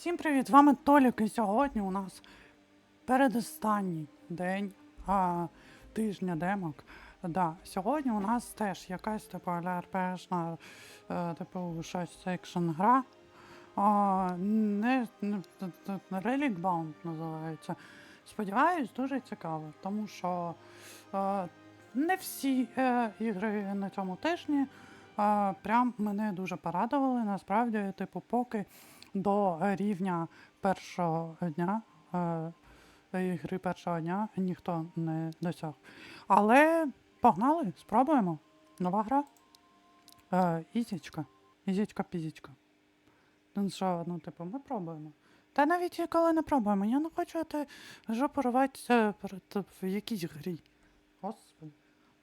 Всім привіт! З вами Толік, і сьогодні у нас передостанній день а, тижня демок. Да, сьогодні у нас теж якась типу РПшна, е, типу щось секшн гра. А, не, не, Relic Bound називається. Сподіваюсь, дуже цікаво, тому що е, не всі е, ігри на цьому тижні е, прям мене дуже порадували. Насправді, типу, поки до рівня першого дня е, ігри першого дня ніхто не досяг. Але погнали, спробуємо. Нова гра. Е, ізічка. Ізічка пізічка. Ну що, ну, типу, ми пробуємо. Та навіть коли не пробуємо, я не хочу жопу в якійсь грі. Господи.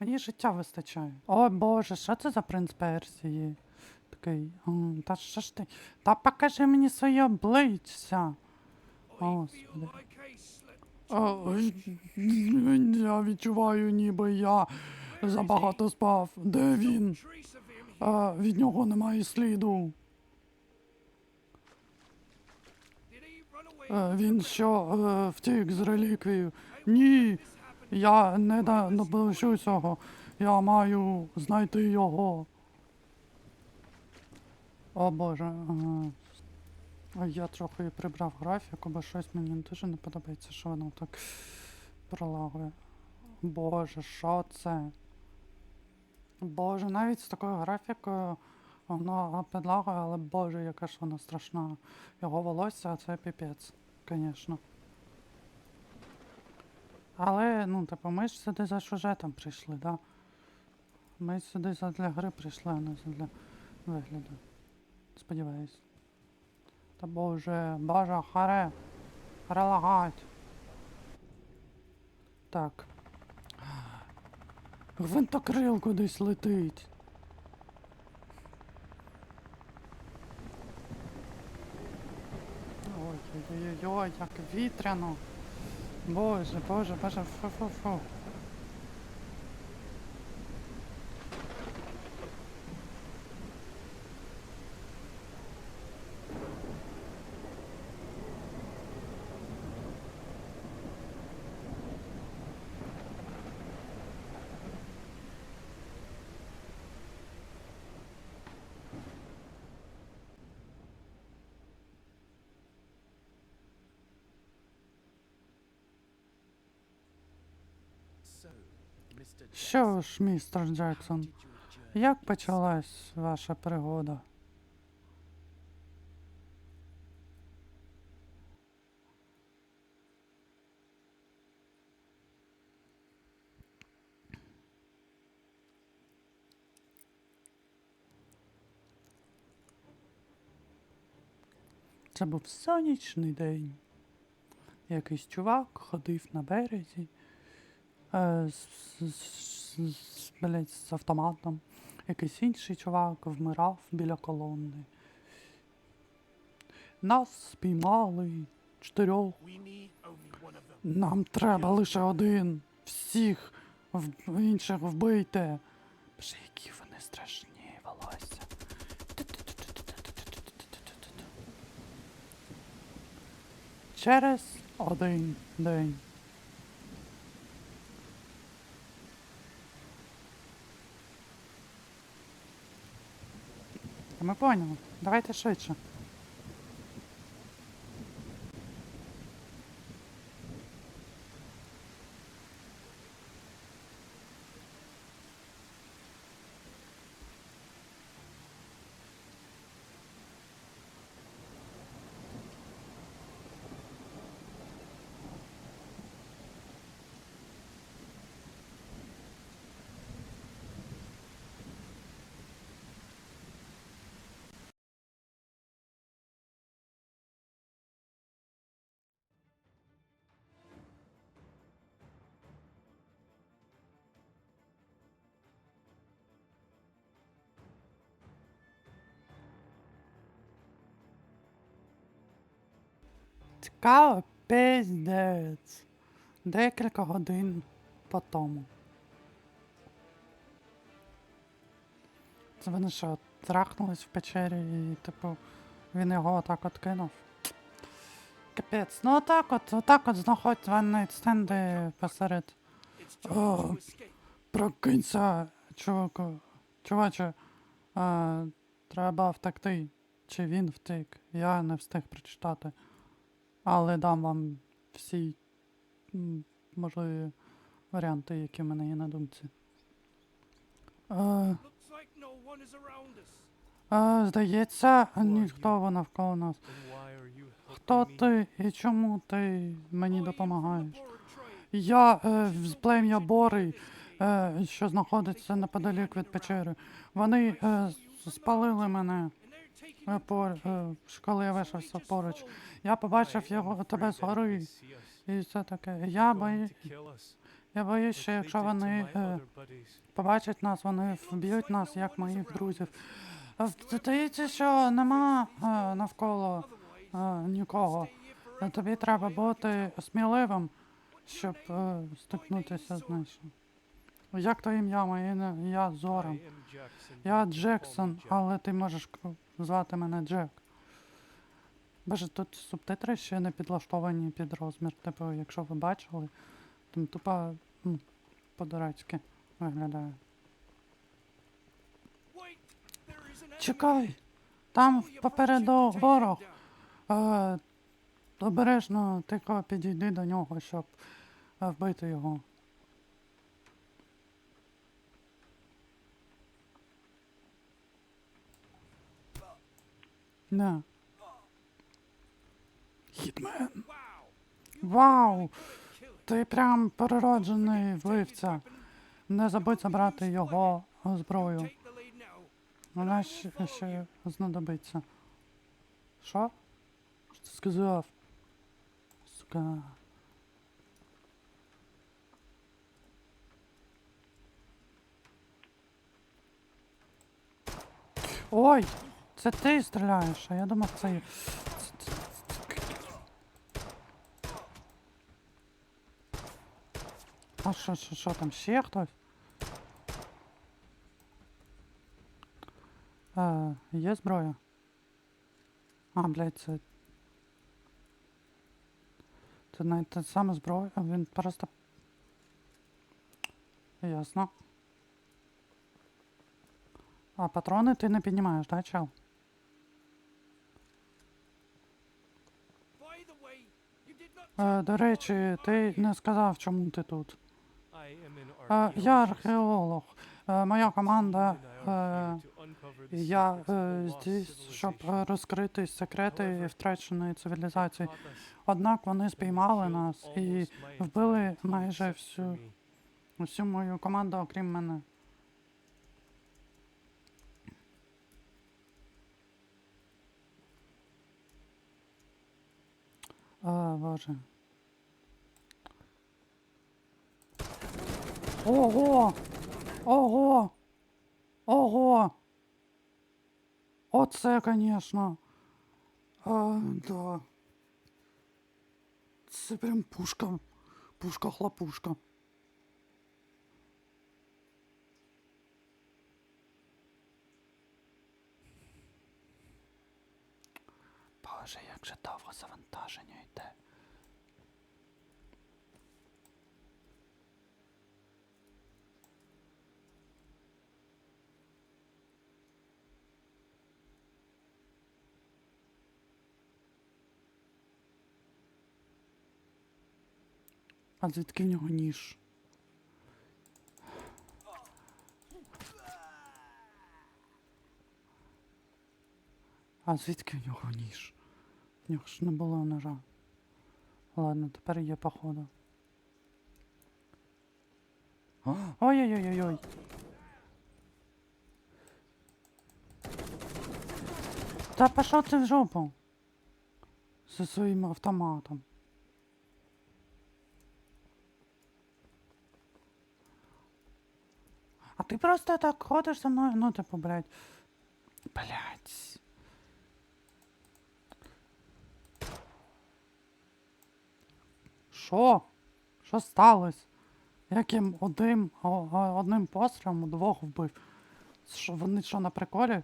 Мені життя вистачає. О боже, що це за принц Персії? Такий. Та що ж ти? Та покажи мені своє обличчя. Господи. Я відчуваю, ніби я забагато спав. Де він? Від нього немає сліду. Е, Він що, е, втік з реліквією? Ні, я не допущу цього. Я маю знайти його. О боже. Я трохи прибрав графіку, бо щось мені дуже не подобається, що воно так пролагує. Боже, що це? Боже, навіть з такою графікою воно підлагує, але боже, яка ж вона страшна. Його волосся, а це піпець, звісно. Але, ну, типу, ми ж сюди за сюжетом прийшли, да? Ми сюди задля гри прийшли, а не задля вигляду. Сподіваюсь. Та боже, боже, харе. Харе. Так. Гвинтокрил кудись летить. Ой-ой-ой, як вітряно. Боже, боже, боже, фу-фу-фу. Що ж, містер Джексон, як почалась ваша пригода? Це був сонячний день. Якийсь чувак ходив на березі блядь, з автоматом. Якийсь інший чувак вмирав біля колони. Нас спіймали чотирьох. Нам треба лише один. Всіх в, інших вбийте. Боже, які вони страшні волосся. Через один день. Ми поняли. Давайте швидше. Цікаво, пиздець. Декілька годин по тому. Це вони що, трахнулись в печері і, типу, він його отак от кинув? Капець. Ну отак от, отак от знаходь ванний стенди посеред. О, прокинься, чуваку. Чуваче, треба втекти. Чи він втек? Я не встиг прочитати. Але дам вам всі можливі варіанти, які в мене є на думці. Е, е, здається, ніхто навколо нас. Хто ти і чому ти мені допомагаєш? Я е, з плем'я Бори, е, що знаходиться неподалік від печери. Вони е, спалили мене Taking е, коли я вишився поруч. Я побачив його тебе згори. І все таке. Я бою, я боюсь, що якщо вони е, побачать нас, вони вб'ють нас як моїх друзів. Здається, що нема е, навколо е, нікого. Тобі треба бути сміливим, щоб е, стикнутися з ним. Як то ім'я моє? Я I Зоран. Я Джексон, але ти можеш звати мене Джек. Боже, тут субтитри ще не підлаштовані під розмір. Типу, якщо ви бачили, там тупо ну, по-дурацьки виглядає. Чекай! Там попереду ворог. Е, обережно тихо підійди до нього, щоб е, вбити його. Не. Хітмен. Вау! Ти прям перероджений вбивця. Не забудь забрати його зброю. Вона ще, ще знадобиться. Що? Що ти сказав? Сука. Ой! Це ти стріляєш, а я думав це. А що, що, що там, ще хтось? А, є зброя? А, блядь, це. Це не та сама зброя, він просто. Ясно. А патрони ти не піднімаєш, да, чел? До речі, ти не сказав, чому ти тут. Е, я археолог. Е, моя команда. Е, я е, здесь, щоб е, розкрити секрети втраченої цивілізації. Однак вони спіймали нас і вбили майже всю- всю мою команду, окрім мене. О, боже. Ого! Ого! Ого! Оце, конечно. А, да. Це прям пушка. Пушка-хлопушка. Боже, як же довго завантаження А звідки в нього ніж? А звідки в нього ніж? В нього ж не було ножа. Ладно, тепер є походу. А, Ой-ой-ой-ой. Та пішов ти в жопу. Зі своїм автоматом. Ти просто так ходиш за мною, ну типу, блядь. Блядь. Що? Що сталося? Як я одним, одним пострілом двох вбив? Що, вони що, на приколі?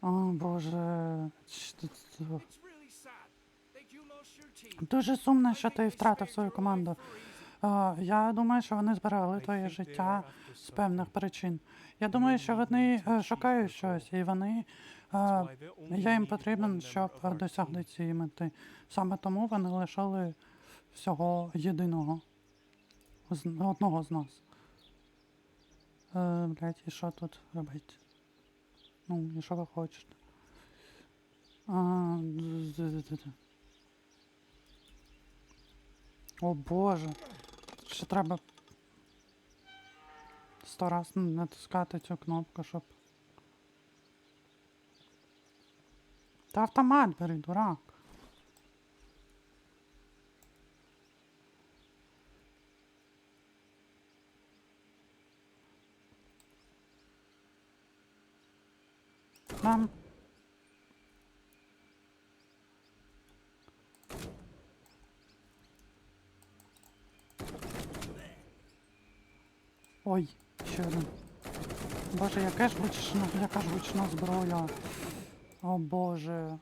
О, Боже. Що це? Дуже сумно, що ти втратив свою команду. Я думаю, що вони зберегли I твоє життя з певних причин. Я думаю, що вони е, шукають щось, і вони е, я їм потрібен, щоб досягти цієї мети. Саме тому вони лишили всього єдиного одного з нас. Е, блять, і що тут робити? Ну, і що ви хочете? О боже. Ще треба сто раз натискати цю кнопку, щоб. Та автомат бери, дурак. Нам. Ой, ще один. Боже, яка ж гучна, яка ж гучна зброя. О боже.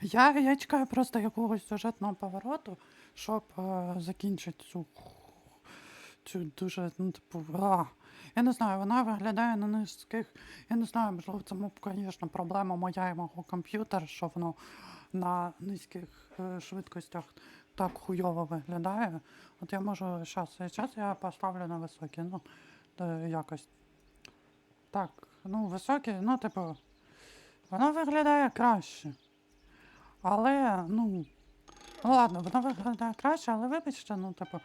Я, я чекаю просто якогось сюжетного повороту, щоб е, закінчити цю, цю дуже, ну, типу, а. Я не знаю, вона виглядає на низьких. Я не знаю, можливо, це, звісно, проблема моя і мого комп'ютера, що воно на низьких е, швидкостях так хуйово виглядає. От я можу зараз, зараз я поставлю на високі, ну, е, якось. Так, ну, високі, ну, типу, воно виглядає краще. Але, ну, ну ладно, воно виглядає краще, але вибачте, ну, типу,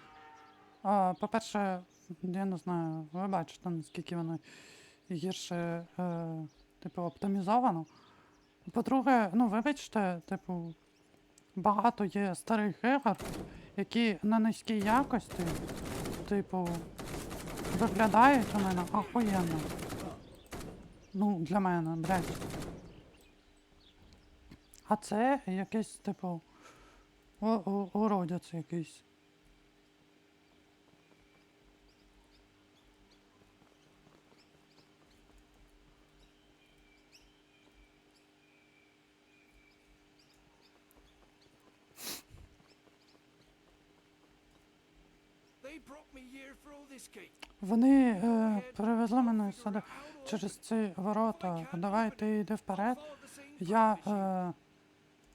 по-перше, я не знаю, ви бачите, наскільки воно гірше, е, типу, оптимізовано. По-друге, ну, вибачте, типу, багато є старих ігор, які на низькій якості, типу, виглядають у мене ахуєнно. Ну, для мене, блядь. А це якийсь, типу, уродець якийсь. Вони е, привезли мене сюди через ці ворота. Давай ти йди вперед. Я, е,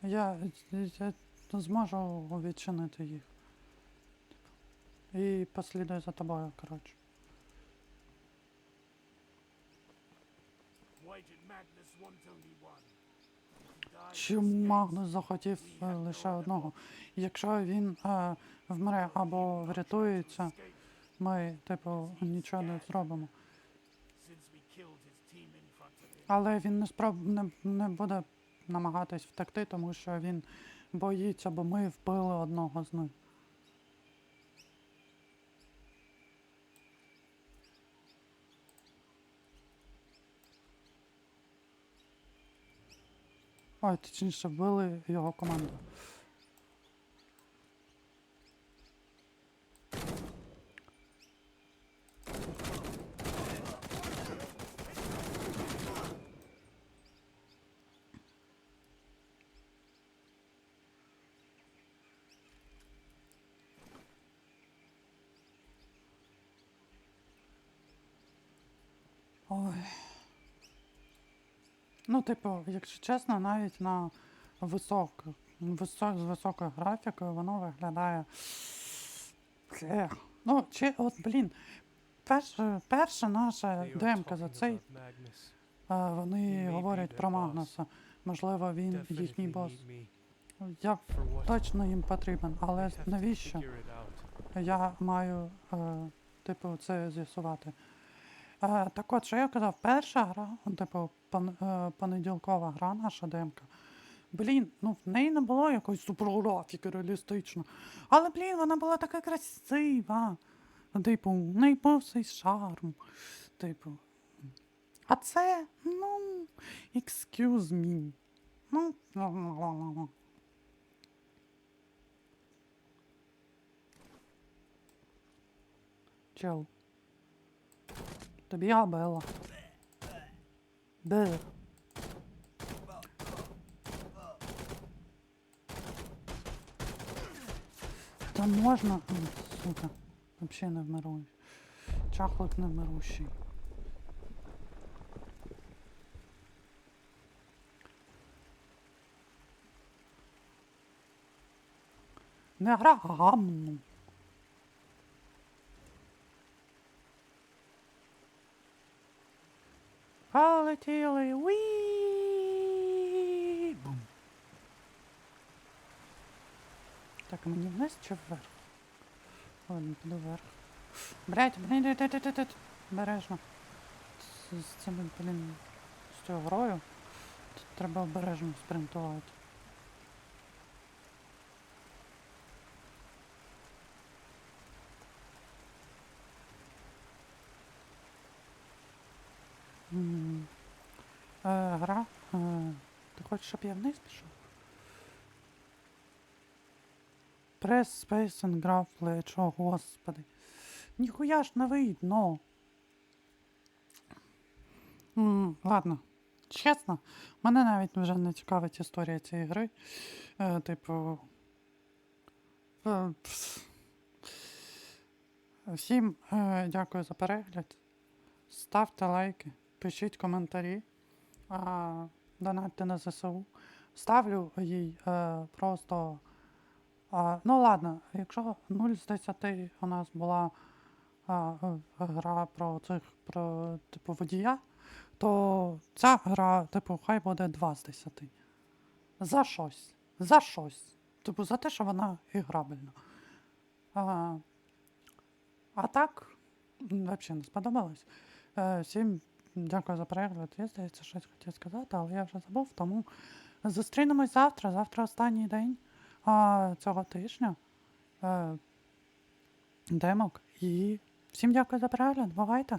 я, я зможу відчинити їх. І послідую за тобою, коротше. Чому Магнус захотів е, лише одного? Якщо він е, вмре або врятується, ми, типу, нічого не зробимо. Але він не спроб не, не буде намагатись втекти, тому що він боїться, бо ми вбили одного з них. Ой, точніше, вбили його команду. Ой. Ну, типу, якщо чесно, навіть на високих, висо, з високою графікою воно виглядає. Ех. Ну, чи, от, блін, перша, перша наша демка за цей, about вони говорять про. Магнуса. Можливо, він їхній бос. Я точно їм потрібен, але навіщо? Я маю, е, типу, це з'ясувати. Е, так от, що я казав, перша гра, типу, е, понеділкова гра, наша демка. Блін, ну в неї не було якоїсь суперграфіки реалістично. Але, блін, вона була така красива. Типу, в неї був цей шарм. Типу. А це, ну, excuse me. Ну. Чел. Тобі абела. Бе. Та можна. Сука. Вообще не вмирую. Чахлик не вмирущий. Не гра гамну. Полетіли. Уі! Бум. Так, мені вниз чи вверх? Ладно, піду вверх. Блять, блять. Обережно. З цим, блін, з цією грою. Тут треба обережно спринтувати. М. Е, гра. Е, ти хочеш, щоб я вниз пішов? Press Space and Graph. О, господи. Ніхуя ж не видно. Ладно. Чесно, мене навіть вже не цікавить історія цієї гри. Е, типу. Е. Всім е, дякую за перегляд. Ставте лайки, пишіть коментарі, а, донатьте на ЗСУ. Ставлю їй е, просто. А, ну ладно, якщо 0 з 10 у нас була е, гра про цих про типу водія, то ця гра, типу, хай буде 2 з 10. За щось. За щось. Типу, за те, що вона іграбельна. А, а так, взагалі не сподобалось. Е, всім дякую за перегляд. Я здається, щось хотів сказати, але я вже забув, тому зустрінемось завтра. Завтра останній день а, цього тижня. Е, демок. І всім дякую за перегляд. Бувайте!